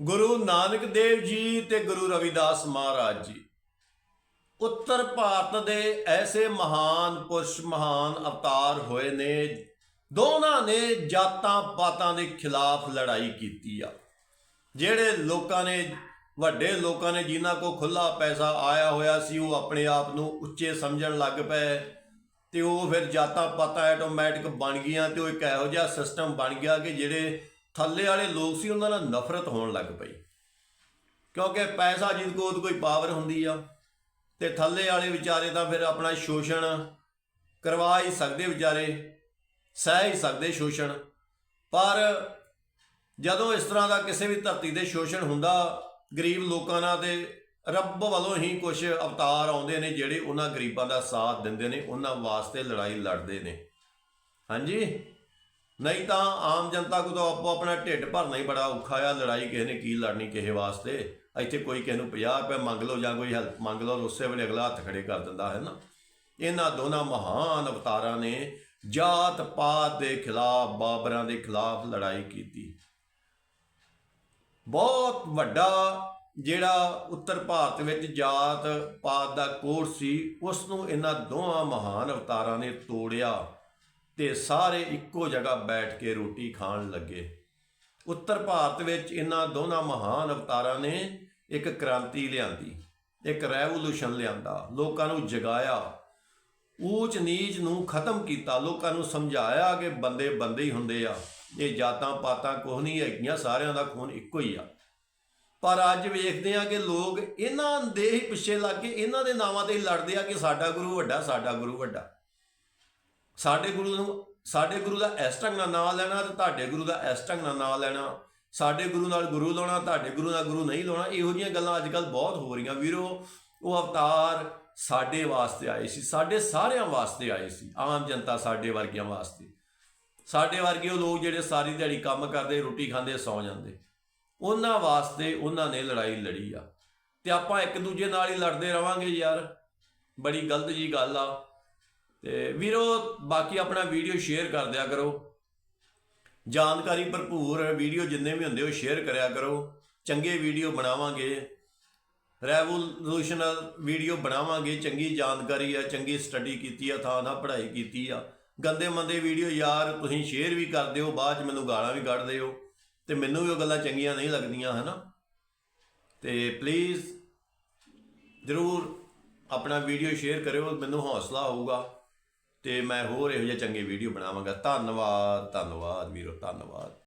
ਗੁਰੂ ਨਾਨਕ ਦੇਵ ਜੀ ਤੇ ਗੁਰੂ ਰਵਿਦਾਸ ਮਹਾਰਾਜ ਜੀ। ਉੱਤਰ ਭਾਰਤ ਦੇ ਐਸੇ ਮਹਾਨ ਪੁਰਸ਼ ਮਹਾਨ ਅਵਤਾਰ ਹੋਏ ਨੇ, ਦੋਨਾਂ ਨੇ ਜਾਤਾਂ ਪਾਤਾਂ ਦੇ ਖਿਲਾਫ ਲੜਾਈ ਕੀਤੀ ਆ। ਜਿਹੜੇ ਲੋਕਾਂ ਨੇ, ਵੱਡੇ ਲੋਕਾਂ ਨੇ ਜਿਨ੍ਹਾਂ ਕੋ ਖੁੱਲਾ ਪੈਸਾ ਆਇਆ ਹੋਇਆ ਸੀ, ਉਹ ਆਪਣੇ ਆਪ ਨੂੰ ਉੱਚੇ ਸਮਝਣ ਲੱਗ ਪਏ ਤੇ ਉਹ ਫਿਰ ਜਾਤਾਂ ਪਾਤਾਂ ਆਟੋਮੈਟਿਕ ਬਣ ਗਈਆਂ ਤੇ ਉਹ ਇੱਕ ਇਹੋ ਜਿਹਾ ਸਿਸਟਮ ਬਣ ਗਿਆ ਕਿ ਜਿਹੜੇ ਥੱਲੇ ਵਾਲੇ ਲੋਕ ਸੀ, ਉਹਨਾਂ ਨਾਲ ਨਫ਼ਰਤ ਹੋਣ ਲੱਗ ਪਈ। ਕਿਉਂਕਿ ਪੈਸਾ ਜਿਸ ਕੋਲ ਕੋਈ ਪਾਵਰ ਹੁੰਦੀ ਆ, ਤੇ ਥੱਲੇ ਵਾਲੇ ਵਿਚਾਰੇ ਤਾਂ ਫਿਰ ਆਪਣਾ ਸ਼ੋਸ਼ਣ ਕਰਵਾ ਹੀ ਸਕਦੇ ਵਿਚਾਰੇ, ਸਹਿ ਹੀ ਸਕਦੇ ਸ਼ੋਸ਼ਣ। ਪਰ ਜਦੋਂ ਇਸ ਤਰ੍ਹਾਂ ਦਾ ਕਿਸੇ ਵੀ ਧਰਤੀ ਤੇ ਸ਼ੋਸ਼ਣ ਹੁੰਦਾ, ਗਰੀਬ ਲੋਕਾਂ ਨਾਲ ਤੇ ਰੱਬ ਵੱਲੋਂ ਹੀ ਕੁਝ ਅਵਤਾਰ ਆਉਂਦੇ ਨੇ, ਜਿਹੜੇ ਉਹਨਾਂ ਗਰੀਬਾਂ ਦਾ ਸਾਥ ਦਿੰਦੇ ਨੇ, ਉਹਨਾਂ ਵਾਸਤੇ ਲੜਾਈ ਲੜਦੇ ਨੇ। ਹਾਂਜੀ? ਨਹੀਂ ਤਾਂ ਆਮ ਜਨਤਾ ਕੋ ਤਾਂ ਆਪੋ ਆਪਣਾ ਢਿੱਡ ਭਰਨਾ ਹੀ ਬੜਾ ਔਖਾ ਆ, ਲੜਾਈ ਕਿਸੇ ਨੇ ਕੀ ਲੜਨੀ ਕਿਸੇ ਵਾਸਤੇ। ਇੱਥੇ ਕੋਈ ਕਿਸੇ ਨੂੰ 50 ਰੁਪਏ ਮੰਗ ਲਓ ਜਾਂ ਕੋਈ ਹੈਲਪ ਮੰਗ ਲਓ, ਉਸੇ ਵੇਲੇ ਅਗਲਾ ਹੱਥ ਖੜੇ ਕਰ ਦਿੰਦਾ ਹੈ ਨਾ। ਇਹਨਾਂ ਦੋਨਾਂ ਮਹਾਨ ਅਵਤਾਰਾਂ ਨੇ ਜਾਤ ਪਾਤ ਦੇ ਖਿਲਾਫ, ਬਾਬਰਾਂ ਦੇ ਖਿਲਾਫ ਲੜਾਈ ਕੀਤੀ। ਬਹੁਤ ਵੱਡਾ ਜਿਹੜਾ ਉੱਤਰ ਭਾਰਤ ਵਿੱਚ ਜਾਤ ਪਾਤ ਦਾ ਕੋਡ ਸੀ ਉਸ ਨੂੰ ਇਹਨਾਂ ਦੋਹਾਂ ਮਹਾਨ ਅਵਤਾਰਾਂ ਨੇ ਤੋੜਿਆ। ਤੇ ਸਾਰੇ ਇੱਕੋ ਜਗ੍ਹਾ ਬੈਠ ਕੇ ਰੋਟੀ ਖਾਣ ਲੱਗੇ। ਉੱਤਰ ਭਾਰਤ ਵਿੱਚ ਇਹਨਾਂ ਦੋਨਾਂ ਮਹਾਨ ਅਵਤਾਰਾਂ ਨੇ ਇੱਕ ਕ੍ਰਾਂਤੀ ਲਿਆਂਦੀ, ਇੱਕ ਰੈਵੋਲੂਸ਼ਨ ਲਿਆਂਦਾ, ਲੋਕਾਂ ਨੂੰ ਜਗਾਇਆ, ਊਚ ਨੀਚ ਨੂੰ ਖਤਮ ਕੀਤਾ, ਲੋਕਾਂ ਨੂੰ ਸਮਝਾਇਆ ਕਿ ਬੰਦੇ ਬੰਦੇ ਹੀ ਹੁੰਦੇ ਆ। ਇਹ ਜਾਤਾਂ ਪਾਤਾਂ ਕੁਛ ਨਹੀਂ ਹੈਗੀਆਂ, ਸਾਰਿਆਂ ਦਾ ਖੂਨ ਇੱਕੋ ਹੀ ਆ। ਪਰ ਅੱਜ ਵੇਖਦੇ ਆ ਕਿ ਲੋਕ ਇਹਨਾਂ ਦੇ ਹੀ ਪਿੱਛੇ ਲੱਗ ਕੇ ਇਹਨਾਂ ਦੇ ਨਾਵਾਂ ਤੇ ਹੀ ਲੜਦੇ ਆ ਕਿ ਸਾਡਾ ਗੁਰੂ ਵੱਡਾ, ਸਾਡਾ ਗੁਰੂ ਵੱਡਾ। ਸਾਡੇ ਗੁਰੂ ਨੂੰ, ਸਾਡੇ ਗੁਰੂ ਦਾ ਇਸ ਢੰਗ ਨਾਲ ਨਾਂ ਲੈਣਾ ਤੇ ਤੁਹਾਡੇ ਗੁਰੂ ਦਾ ਇਸ ਢੰਗ ਨਾਲ ਨਾਂ ਲੈਣਾ। ਸਾਡੇ ਗੁਰੂ ਨਾਲ ਗੁਰੂ ਲਾਉਣਾ, ਤੁਹਾਡੇ ਗੁਰੂ ਨਾਲ ਗੁਰੂ ਨਹੀਂ ਲਾਉਣਾ, ਇਹੋ ਜਿਹੀਆਂ ਗੱਲਾਂ ਅੱਜ ਕੱਲ ਬਹੁਤ ਹੋ ਰਹੀਆਂ। ਵੀਰੋ, ਉਹ ਅਵਤਾਰ ਸਾਡੇ ਵਾਸਤੇ ਆਏ ਸੀ, ਸਾਡੇ ਸਾਰਿਆਂ ਵਾਸਤੇ ਆਏ ਸੀ, ਆਮ ਜਨਤਾ ਸਾਡੇ ਵਰਗਿਆਂ ਵਾਸਤੇ। ਸਾਡੇ ਵਰਗੇ ਉਹ ਲੋਕ ਜਿਹੜੇ ਸਾਰੀ ਦਿਹਾੜੀ ਕੰਮ ਕਰਦੇ, ਰੋਟੀ ਖਾਂਦੇ, ਸੌ ਜਾਂਦੇ। ਉਹਨਾਂ ਵਾਸਤੇ ਉਹਨਾਂ ਨੇ ਲੜਾਈ ਲੜੀ ਆ। ਤੇ ਆਪਾਂ ਇੱਕ ਦੂਜੇ ਨਾਲ ਹੀ ਲੜਦੇ ਰਵਾਂਗੇ ਯਾਰ। ਬੜੀ ਗਲਤ ਜੀ ਗੱਲ ਆ। ਤੇ ਵੀਰੋ, ਬਾਕੀ ਆਪਣਾ ਵੀਡੀਓ ਸ਼ੇਅਰ ਕਰ ਦਿਆ ਕਰੋ। ਜਾਣਕਾਰੀ ਭਰਪੂਰ ਵੀਡੀਓ ਜਿੰਨੇ ਵੀ ਹੁੰਦੇ, ਉਹ ਸ਼ੇਅਰ ਕਰਿਆ ਕਰੋ। ਚੰਗੇ ਵੀਡੀਓ ਬਣਾਵਾਂਗੇ। ਰੈਵੋਲੂਸ਼ਨਲ ਵੀਡੀਓ ਬਣਾਵਾਂਗੇ। ਚੰਗੀ ਜਾਣਕਾਰੀ ਆ, ਚੰਗੀ ਸਟੱਡੀ ਕੀਤੀ ਆ, ਥਾਂ ਥਾਂ ਪੜ੍ਹਾਈ ਕੀਤੀ ਆ। ਗੰਦੇ ਮੰਦੇ ਵੀਡੀਓ ਯਾਰ, ਤੁਸੀਂ ਸ਼ੇਅਰ ਵੀ ਕਰ ਦਿਓ, ਬਾਅਦ ਚ ਮੈਨੂੰ ਗਾਲਾਂ ਵੀ ਕੱਢ ਦਿਓ। ਤੇ ਮੈਨੂੰ ਵੀ ਉਹ ਗੱਲਾਂ ਚੰਗੀਆਂ ਨਹੀਂ ਲੱਗਦੀਆਂ, ਹਨਾ? ਤੇ ਪਲੀਜ਼ ਜਰੂਰ ਆਪਣਾ ਵੀਡੀਓ ਸ਼ੇਅਰ ਕਰਿਓ, ਮੈਨੂੰ ਹੌਸਲਾ ਹੋਊਗਾ। ਤੇ ਮੈਂ ਹੋਰ ਇਹੋ ਜਿਹੇ ਚੰਗੇ ਵੀਡੀਓ ਬਣਾਵਾਂਗਾ। ਧੰਨਵਾਦ ਧੰਨਵਾਦ ਵੀਰੋ ਧੰਨਵਾਦ।